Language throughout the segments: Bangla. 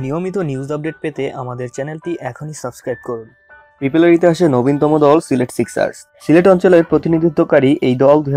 নিয়মিত নিউজ আপডেট পেতে আমাদের চ্যানেলটি এখনই সাবস্ক্রাইব করুন। বিপিএলের ইতিহাসে নবীনতম দল সিলেট সিক্সার্স। সিলেট অঞ্চলের প্রতিনিধিত্বকারী এই দল দুই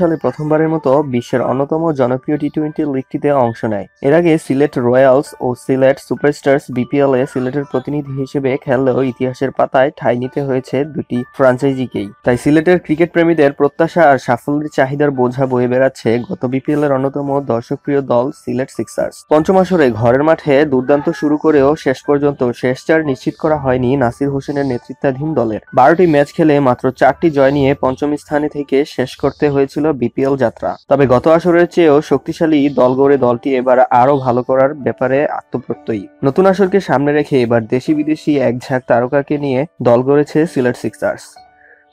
সালে প্রথমবারের মতো বিশ্বের অন্যতম জনপ্রিয় টি টোয়েন্টি লিগটিতে অংশ নেয়। এর আগে সিলেট রয়্যালস ও সিলেট সুপারস্টার্স বিপিএল এ সিলেটের প্রতিনিধি হিসেবে খেললেও ইতিহাসের পাতায় ঠাঁই নিতে হয়েছে দুটি ফ্রাঞ্চাইজিকেই। তাই সিলেটের ক্রিকেট প্রেমীদের প্রত্যাশা আর সাফল্যের চাহিদার বোঝা বয়ে বেড়াচ্ছে গত বিপিএল এর অন্যতম দর্শকপ্রিয় দল সিলেট সিক্সার্স। পঞ্চম আসরে ঘরের মাঠে দুর্দান্ত শুরু করেও শেষ পর্যন্ত শেষ চার নিশ্চিত করা হয়নি নাসির হোসেনের নেতৃত্বাধীন দলের। বারোটি ম্যাচ খেলে মাত্র চারটি জয় নিয়ে পঞ্চম স্থানে থেকে শেষ করতে হয়েছিল বিপিএল যাত্রা। তবে গত আসরের চেয়েও শক্তিশালী দল গড়ে দলটি এবার আরও ভালো করার ব্যাপারে আত্মপ্রত্যয়ী। নতুন আসরকে সামনে রেখে এবার দেশি বিদেশি এক ঝাঁক তারকাকে নিয়ে দল গড়েছে সিলেট সিক্সার্স।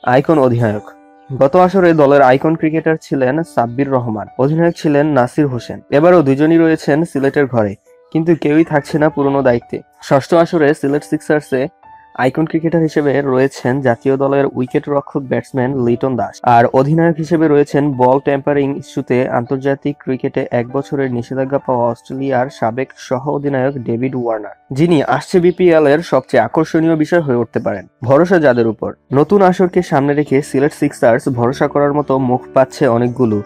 আইকন অধিনায়ক। গত আসরে দলের আইকন ক্রিকেটার ছিলেন সাব্বির রহমান, অধিনায়ক ছিলেন নাসির হোসেন। এবারও দুজনই রয়েছেন সিলেটের ঘরে, কিন্তু কেউই থাকছে না পুরনো দায়িত্বে। ষষ্ঠ আসরে সিলেট সিক্সার্সে আইকন ক্রিকেটার হিসেবে রয়েছেন জাতীয় দলের উইকেট রক্ষক ব্যাটসম্যান লিটন দাস। আর অধিনায়ক হিসেবে রয়েছেন বল টেম্পারিং ইস্যুতে আন্তর্জাতিক ক্রিকেটে এক বছরের নিষেধাজ্ঞা পাওয়া অস্ট্রেলিয়ার সাবেক সহ অধিনায়ক ডেভিড ওয়ার্নার, যিনি আসছে বিপিএল এর সবচেয়ে আকর্ষণীয় বিষয় হয়ে উঠতে পারেন। ভরসা যাদের উপর। নতুন আসরকে সামনে রেখে সিলেট সিক্সার্স ভরসা করার মতো মুখ পাচ্ছে অনেকগুলো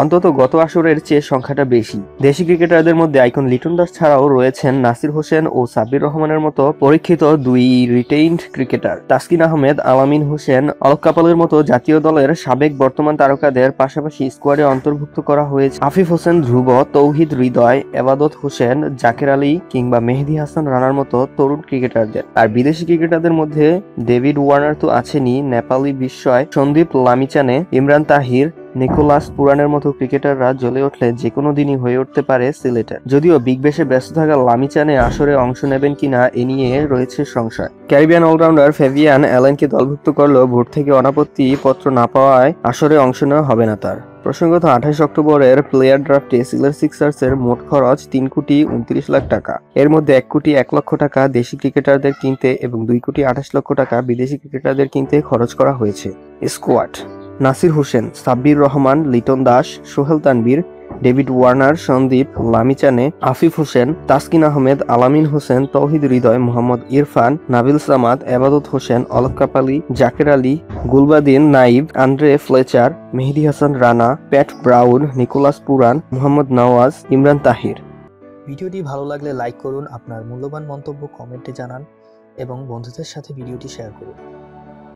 অন্তত গত আসরের চেয়ে সংখ্যাটা বেশি। দেশি ক্রিকেটারদের মধ্যে আইকন লিটন দাস ছাড়াও রয়েছেন নাসির হোসেন ও সাব্বির রহমানের মতো পরীক্ষিত দুই রিটেইনড ক্রিকেটার তাসকিন আহমেদ, আলামিন হোসেন অলক কাপালের মতো জাতীয় দলের সাবেক বর্তমান তারকাদের পাশাপাশি স্কোয়াডে অন্তর্ভুক্ত করা হয়েছে। আফিফ হোসেন, ধ্রুব, তৌহিদ হৃদয়, এবাদত হোসেন, জাকের আলী কিংবা মেহেদি হাসান রানার মতো তরুণ ক্রিকেটারদের। আর বিদেশি ক্রিকেটারদের মধ্যে ডেভিড ওয়ার্নার তো আছেনই, নেপালি বিস্ময়, সন্দীপ লামিচানে, ইমরান তাহির নিকোলাস পুরানের মতো ক্রিকেটাররা জ্বলে উঠলে যে কোনো দিনই হয়ে উঠতে পারে সিলেটের। যদিও বিগ বেশে ব্যস্ত থাকা লামিচানে আসরে অংশ নেবেন কিনা এ নিয়ে রয়েছে সংশয়। ক্যারিবিয়ান অলরাউন্ডার ফেভিয়ান অ্যালেনকে দলভুক্ত করলেও ভোট থেকে অনাপত্তি পত্র না পাওয়ায় আসরে অংশ নেওয়া হবে না তার। প্রসঙ্গত আঠাশ অক্টোবরের প্লেয়ার ড্রাফটে সিলেট সিক্সার্স এর মোট খরচ তিন কোটি উনত্রিশ লাখ টাকা। এর মধ্যে এক কোটি এক লক্ষ টাকা দেশি ক্রিকেটারদের কিনতে এবং দুই কোটি আঠাশ লক্ষ টাকা বিদেশি ক্রিকেটারদের কিনতে খরচ করা হয়েছে। Squad Nasir Hossain, Sabbir Rahman, Liton Das, Sohail Tanvir David Warner, Sandeep, Lamichhane, Afif Hossain, Taskin Ahmed, Alamin Hossain, Towhid Hridoy, Mohammad Irfan, Nabil Samad, Ebadot Hossain, Alok Kapali, Jaker Ali, Gulbadin, Naib, Andre Fletcher, Mehedi Hasan Rana, Pat Brown, Nicholas Pooran, Mohammad Nawaz, Imran Tahir. ভিডিওটি ভালো লাগলে লাইক করুন, আপনার মূল্যবান মন্তব্য কমেন্টে জানান এবং বন্ধুদের সাথে ভিডিওটি শেয়ার করুন।